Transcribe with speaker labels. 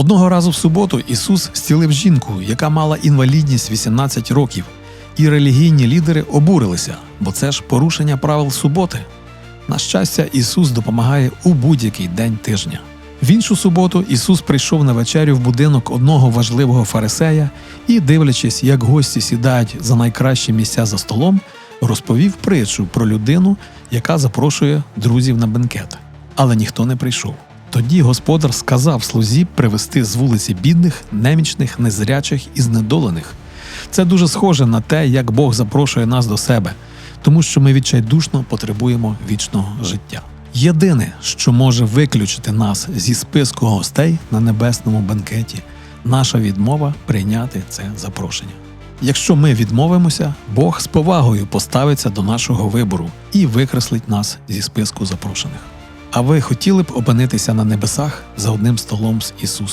Speaker 1: Одного разу в суботу Ісус зцілив жінку, яка мала інвалідність 18 років, і релігійні лідери обурилися, бо це ж порушення правил суботи. На щастя, Ісус допомагає у будь-який день тижня. В іншу суботу Ісус прийшов на вечерю в будинок одного важливого фарисея і, дивлячись, як гості сідають за найкращі місця за столом, розповів притчу про людину, яка запрошує друзів на бенкет. Але ніхто не прийшов. Тоді господар сказав слузі привезти з вулиці бідних, немічних, незрячих і знедолених. Це дуже схоже на те, як Бог запрошує нас до себе, тому що ми відчайдушно потребуємо вічного життя. Єдине, що може виключити нас зі списку гостей на небесному бенкеті, наша відмова прийняти це запрошення. Якщо ми відмовимося, Бог з повагою поставиться до нашого вибору і викреслить нас зі списку запрошених. А ви хотіли б опинитися на небесах за одним столом з Ісусом?